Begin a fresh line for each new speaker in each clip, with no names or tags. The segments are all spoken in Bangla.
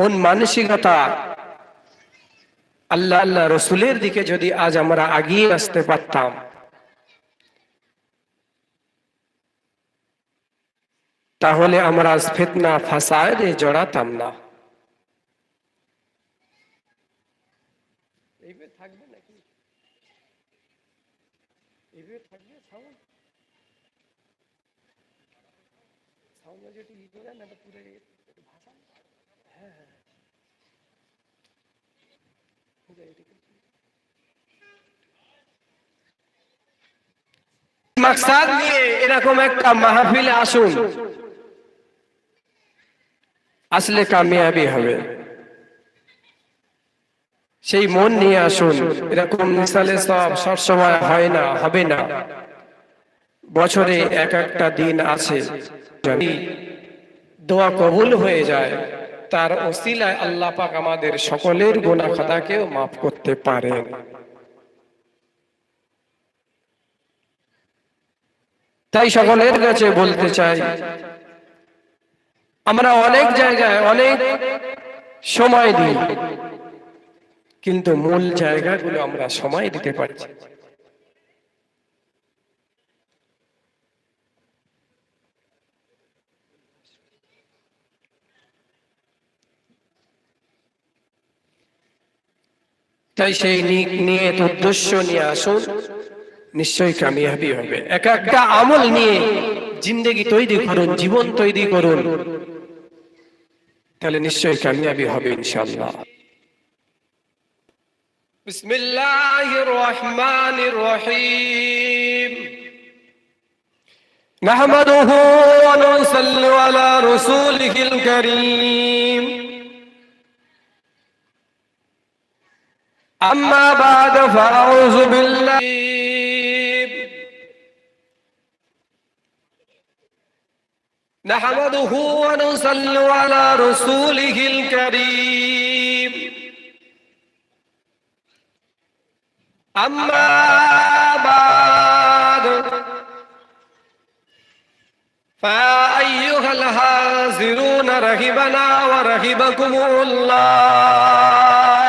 মন মানসিকতা। আল্লাহ আল্লাহ রসুলের দিকে যদি আজ আমরা আগিয়ে আসতে পারতাম। তাহলে আমরা ফেতনা ফাসায় জড়াতাম না। থাকবে নাকি? থাকবে এরকম একটা মাহফিলে আসুন। আসলে কামিয়াবি হবে। সেই মন নিয়ে আসুন। এরকম মিসালে সব সবসময় হয় না, হবে না। বছরে এক একটা দিন আছে দোয়া কবুল হয়ে যায়। তার ওসিলায় আল্লাহ পাক আমাদের সকলের গোনা খাতাকেও মাফ করতে পারেন। তাই সকলের কাছে বলতে চাই, আমরা অনেক জায়গায় অনেক সময় দিই, কিন্তু মূল জায়গাগুলো আমরা সময় দিতে পারছি তাই সেই নিয়ে উদ্দেশ্য নিয়ে আসুন নিশ্চয়ই কামিয়াবি হবে এক একটা আমল নিয়ে জিন্দগি তৈরি করুন জীবন তৈরি করুন তাহলে নিশ্চয়ই কামিয়াবি হবে ইনশাল্লাহ بسم الله الرحمن الرحيم نحمده ونصلي على رسوله الكريم أما بعد فأعوذ بالله نحمده ونصلي على رسوله الكريم أما بعد فأيها الحاضرون رهبنا ورهبكم الله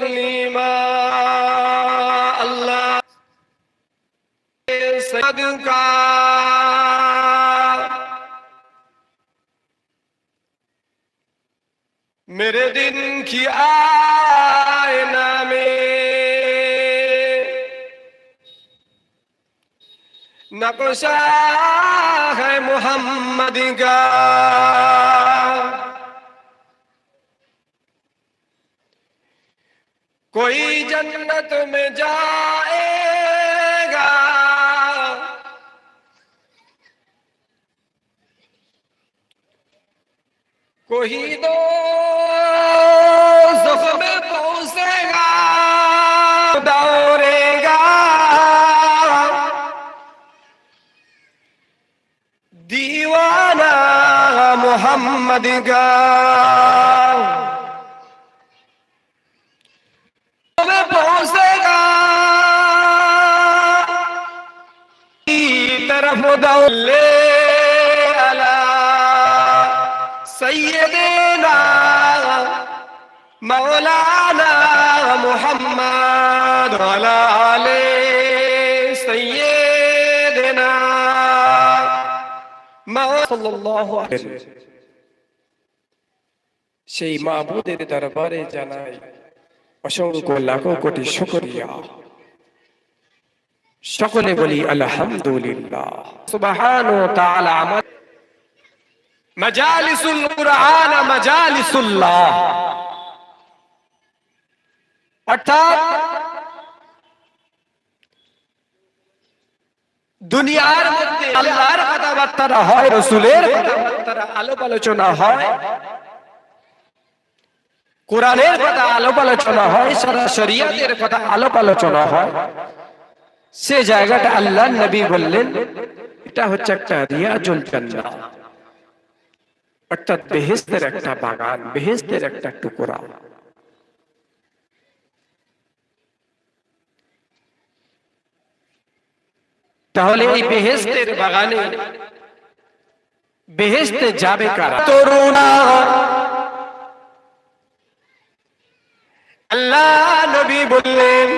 تسليما الله صدقا میرے دن کی آئینہ میں نقشہ ہے محمد کا کوئی جنت میں جائے گا۔ کوئی دو گا دوڑے گا۔ دیوانہ محمد گار صل على سيدنا مولانا محمد وعلى آل سيدنا صلى الله عليه সেই মাহবুদের দরবারে জানাই অসংখ্য লাখো কোটি শুকরিয়া সকলে বলি আলহামদুলিল্লাহ। অর্থাৎ দুনিয়ার মধ্যে আল্লাহর কথাবার্তা হয়, রসুলের কথাবার্তা আলোপ আলোচনা হয়, কোরআনের কথা আলোপ আলোচনা হয়, সারা শরিয়াতের কথা আলোপ আলোচনা হয়। সে জায়গাটা আল্লাহ নবী বললেন, এটা হচ্ছে একটা রিয়াজুল জান্নাহ অর্থাৎ বেহেস্তের একটা বাগান বেহেস্তের একটা টুকরা। তাহলে এই বেহেস্তের বাগানে বেহেস্তে যাবে কারা? তরুণা আল্লাহ নবী বললেন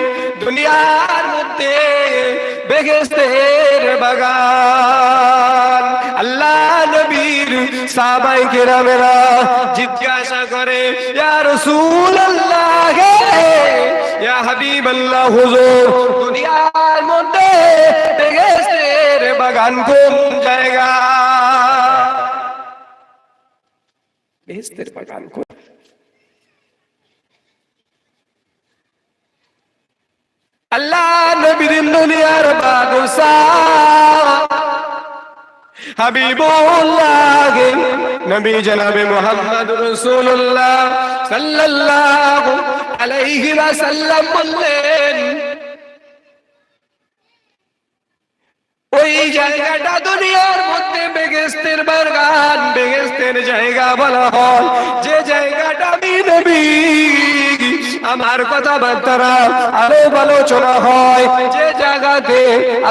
দুনিয়ার মধ্যে বেহেস্তের বাগান আল্লাহ নবীর সাহাবাই কেরামেরা জিজ্ঞাসা করে ইয়া রাসূলুল্লাহ ইয়া হাবিবাল্লাহ হুজুর দুনিয়ার মধ্যে বেহেস্তের বাগান কোন জায়গা বেহেস্তের বাগান কোন আল্লাহ নবীর দুনিয়ার বাদশা। হাবিবুল্লাহ, নবী জনাবে মুহাম্মদ রাসূলুল্লাহ সাল্লাল্লাহু আলাইহি ওয়াসাল্লাম বললেন, ওই জায়গাটা দুনিয়ার মধ্যে বেগেস্তের বাগান, বেগেস্তের জায়গা বলা হয়। যে জায়গাটা আমি নবী আমার কথাবার্তারা আলো আলোচনা হয়। যে জায়গাতে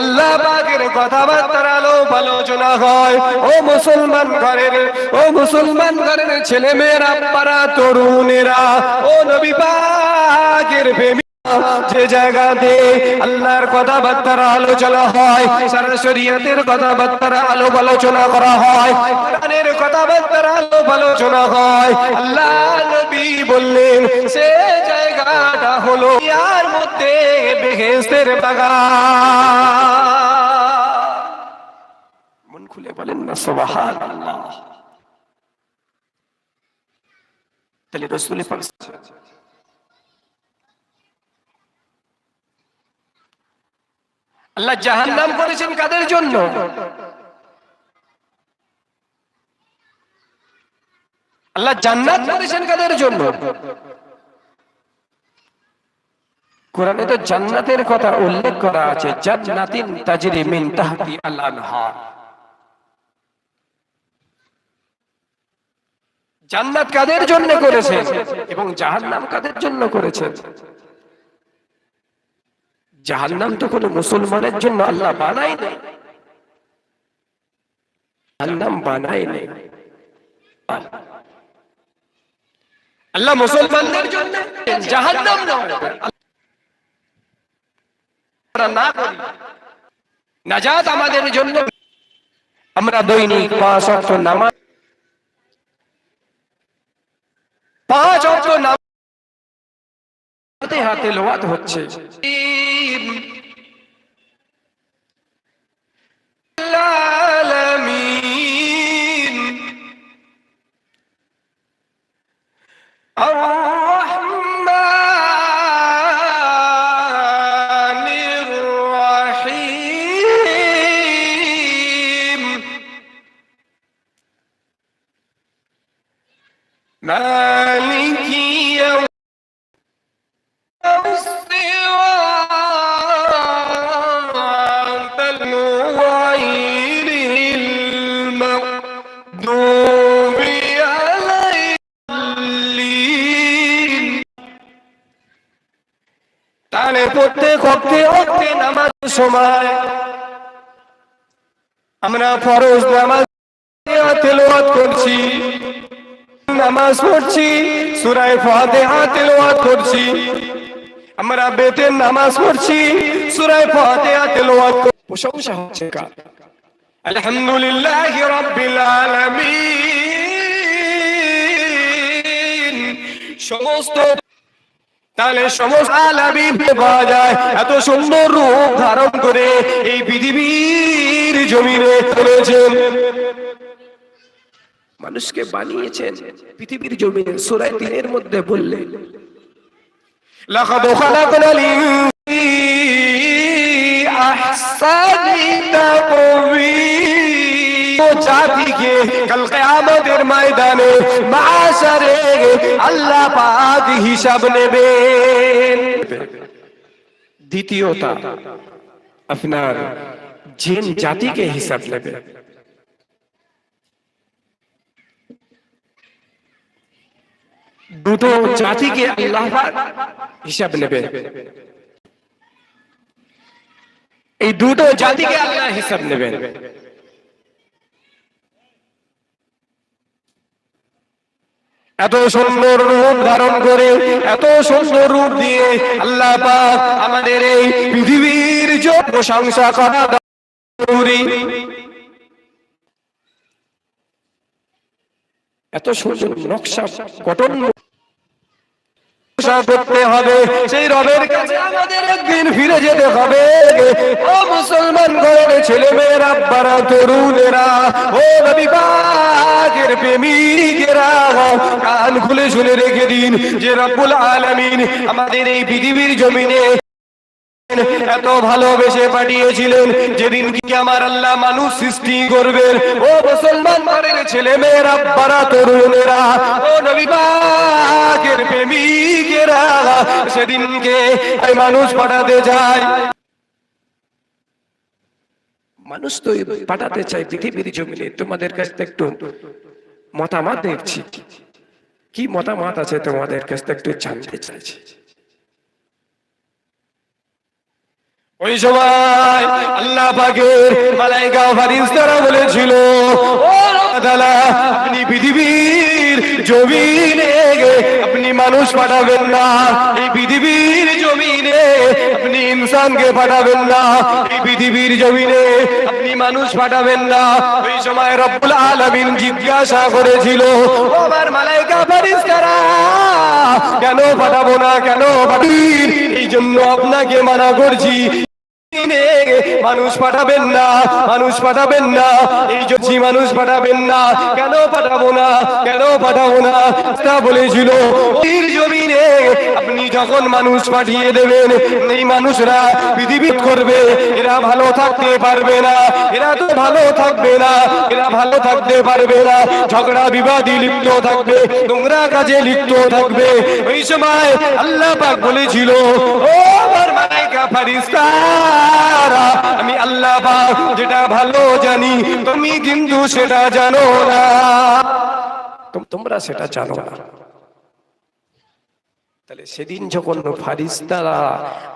আল্লাহ পাকের কথাবার্তার আলো আলোচনা হয়। ও মুসলমান ঘরের, ও মুসলমান ঘরের ছেলে মেয়েরা পারা তরুণেরা, ও নবী পাকের প্রেমী যে জায়গাতে আল্লাহর কথাবার্তার আলোচনা হয়, সারা শরীয়তের কথাবার্তার আলো আলোচনা করা হয়, কোরআনের কথাবার্তার আলো আলোচনা হয়। আল্লাহ নবী বললেন, সে জায়গাটা হলো ইয়ার মধ্যে বেহেস্তের বাগান। মন খুলে বলেন না, সুবহানাল্লাহ। তাহলে রসুল পাক আল্লাহ জাহান্নাম করেছেন কাদের জন্য? আল্লাহ জান্নাত করেছেন কাদের জন্য? কোরআনে তো জান্নাতের কথা উল্লেখ করা আছে, জান্নাতিন তাজরি মিন তাহতি আল আনহার জান্নাত কাদের জন্য করেছেন এবং জাহান্নাম কাদের জন্য করেছেন? জাহান্নাম তো কোনো মুসলমানের জন্য আল্লাহ বানাই নেই। জাহান্নাম বানাই নেই। আল্লাহ মুসলমানদের জন্য জাহান্নাম নয় না করি। নাজাত আমাদের জন্য। আমরা দৈনিক পাঁচ অক্ট নামাজ পাঁচ অক্ট নামাজ ফাতেহা তেলাওয়াত হচ্ছে। আল্লাহ প্রত্যেক অক্টে অক্টে নামাজ সময়। আমরা ফরজ নামাজ তেলাওয়াত করছি। নামাজ পড়ছি, সূরায়ে ফাতিহা তেলাওয়াত করছি। আমরা বেতের নামাজ পড়ছি, সূরায়ে ফাতিহা তেলাওয়াত প্রশংসা হচ্ছে আলহামদুলিল্লাহি রাব্বিল আলামিন। সমস্ত তাহলে সমস্ত আলাবি পাওয়া যায়। এত সুন্দর রূপ ধারণ করে এই পৃথিবীর জমিনে চলেছেন মানুষকে বানিয়েছেন পৃথিবীর জমিনে। সুরায় তিনের মধ্যে বললেন, লাকাদ খালাকনাল ইনসানা আহসানি তাকবীর ও জাতিকে কাল কিয়ামতের ময়দানে মাশারে আল্লাহ পাক হিসাব নেবেন দ্বিতীয়টা আপনার জিন জাতিকে হিসাব নেবে দুটো জাতিকে আল্লাহ পাক হিসাব নেবে এই দুটো জাতিকে আল্লাহ হিসাব নেবেন এত সুন্দর রূপ ধারণ করে, এত সুন্দর রূপ দিয়ে আল্লাহ আমাদের এই পৃথিবীর প্রশংসা করা জরুরি। এত সুন্দর নকশা গঠন করতে হবে, সেই রবের কাছে আমাদের একদিন ফিরে যেতে হবে। ও মুসলমান ঘরের ছেলে মেয়েরা আব্বারা, তরুণেরা, ও নবী পাকের প্রেমিকেরা, কান খুলে শুনে রেখে দিন যে রব্বুল আলামিন আমাদের এই পৃথিবীর জমিনে এত ভালোবেসে পাঠিয়েছিলেন যেদিন কি আমার আল্লাহ মানুষ সৃষ্টি করবেন। ও মুসলমান ঘরের ছেলে মেয়েরা, বারা তরুণেরা, ও নবী পাকের প্রেমিকেরা, সেদিনকে এই মানুষ পাঠাতে যায় মানুষ তো পাঠাতে চাই পৃথিবীর জমিনে। তোমাদের কাছ থেকে একটু মতামত দেখছি। কি মতামত আছে তোমাদের কাছ থেকে একটু জানতে চাইছি। ওই সময় আল্লাহ পাকের মালাইকা ফারিস্তারা বলেছিল, ও তাআলা আপনি পৃথিবীর জমিনে আপনি মানুষ পাঠাবেন না। এই পৃথিবীর জমিনে আপনি ইনসানকে পাঠাবেন না। এই পৃথিবীর জমিনে আপনি মানুষ পাঠাবেন না। ওই সময় রব্বুল আলামিন জিজ্ঞাসা করেছিল, ও আমার মালাইকা ফারিস্তারা কেন পাঠাবো না, কেন পাঠাবি এই জন্য আপনাকে মানা করছি মানুষ পাঠাবেন না, মানুষ পাঠাবেন না, এই যদি মানুষ পাঠাবেন না, কেন পাঠাবো না, কেন পাঠাবো না? তা বলেছিল জমিনে আপনি যখন মানুষ পাঠিয়ে দেবেন, এই মানুষরা পৃথিবী করবে, এরা ভালো থাকতে পারবে না, এরা তো ভালো থাকবে না, এরা ভালো থাকতে পারবে না, ঝগড়া বিবাদী লিপ্ত থাকবে, নোংরা কাজে লিপ্ত থাকবে। ওই সময় আল্লাহ পাক বলেছিল, ও আমার মালাইকা ফারিস্তারা আমি আল্লাহ যেটা ভালো জানি, তুমি কিন্তু সেটা জানো না। তোমরা সেটা জানো না। তাহলে সেদিন যখন ফারিস্তারা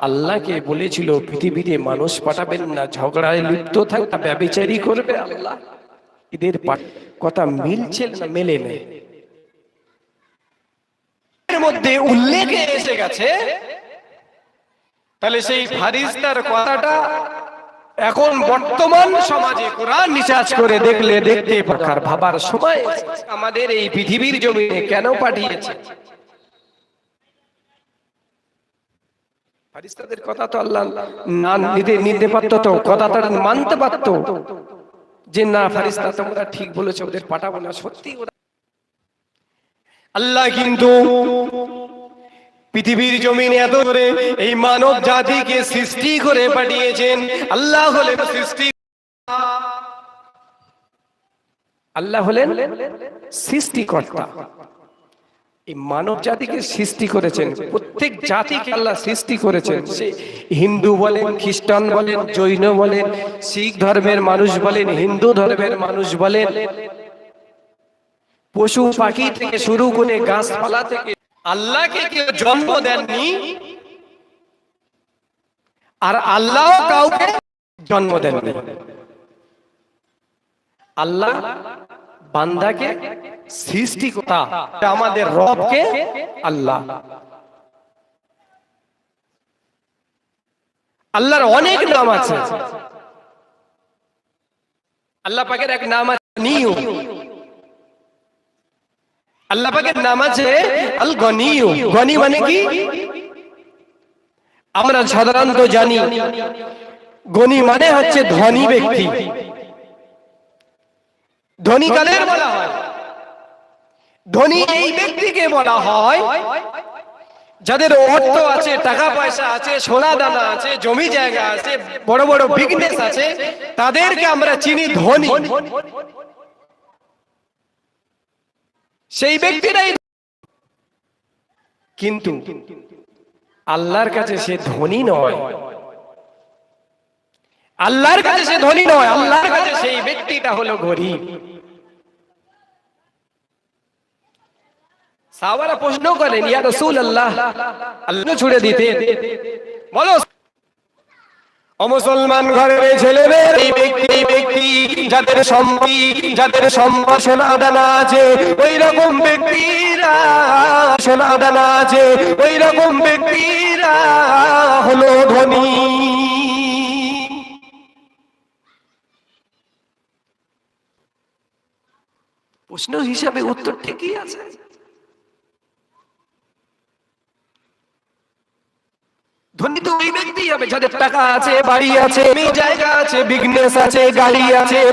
আল্লাহকে বলেছিল, পৃথিবীতে মানুষ পাঠাবেন না, ঝগড়ায় লিপ্ত থাকবে, ব্যবিচারী করবে আল্লাহ, এদের কথা মিলছে না, মেলে নেই মধ্যে উল্লেখে এসে গেছে তাহলে সেই ফারিস্তার কথাটা এখন বর্তমান সমাজে কোরআন নিচাজ করে দেখলে, দেখতে পাকার ভাবার সময় আমাদের এই পৃথিবীর জমিনে কেন পাঠিয়েছে? ফারিস্তাদের কথা তো আল্লাহ না নিতে নিতে তো, কথা তারা মানতে যে না, ফারিস্তা তোমরা ঠিক বলেছ, ওদের পাঠাবো না, সত্যি ওরা আল্লাহ কিন্তু পৃথিবীর জমিনে এত করে এই মানব জাতিকে সৃষ্টি করে পাঠিয়েছেন। আল্লাহ হলেন সৃষ্টি। আল্লাহ হলেন সৃষ্টিকর্তা। এই মানব জাতিকে সৃষ্টি করেছেন, প্রত্যেক জাতিকে আল্লাহ সৃষ্টি করেছেন। হিন্দু বলেন, খ্রিস্টান বলেন, জৈন বলেন, শিখ ধর্মের মানুষ বলেন, হিন্দু ধর্মের মানুষ বলেন। পশু পাখি থেকে শুরু করে গাছপালা থেকে আল্লাহকে কেউ জন্ম দেননি আর আল্লাহ কাউকে জন্ম দেননি। আল্লাহ বান্দাকে সৃষ্টি সৃষ্টিকর্তা আমাদের রবকে আল্লাহ। আল্লাহর অনেক নাম আছে। আল্লাহ পাকের এক নাম আছে নিউ। আল্লাহ পাকের নাম আছে আল গনিউ গনি মানে কি? আমরা সাধারণত জানি গনি মানে হচ্ছে ধনী ব্যক্তি। ধনী কালের বলা হয়? ধনী এই ব্যক্তিকে বলা হয় যাদের অর্থ আছে টাকা পয়সা আছে সোনা দানা আছে জমি জায়গা আছে বড় বড় বিজনেস আছে তাদেরকে আমরা চিনি ধনী। সেই ব্যক্তিরাই কিন্তু আল্লাহর কাছে সে ধনী নয়। আল্লাহর কাছে সে ধনী নয়। আল্লাহর কাছে সেই ব্যক্তিটা হলো গরিব। সাহাবারা প্রশ্ন করেন ইয়া রসুল আল্লাহ আল্লাহ ছুড়ে দিতে বলো অমুসলমান ঘরের এই এই ব্যক্তি ব্যক্তি, যাদের সম্পত্তি, যাদের সম্ভাষণ আদানা আছে ওই রকম ব্যক্তিরা সোনা আদানা আছে ওই রকম ব্যক্তিরা হলো ধনী। প্রশ্ন হিসাবে উত্তর ঠিকই আছে? ধনী তো ওই ব্যক্তি হবে যাদের টাকা আছে, বাড়ি আছে জায়গা আছে বিজনেস আছে, গাড়ি আছে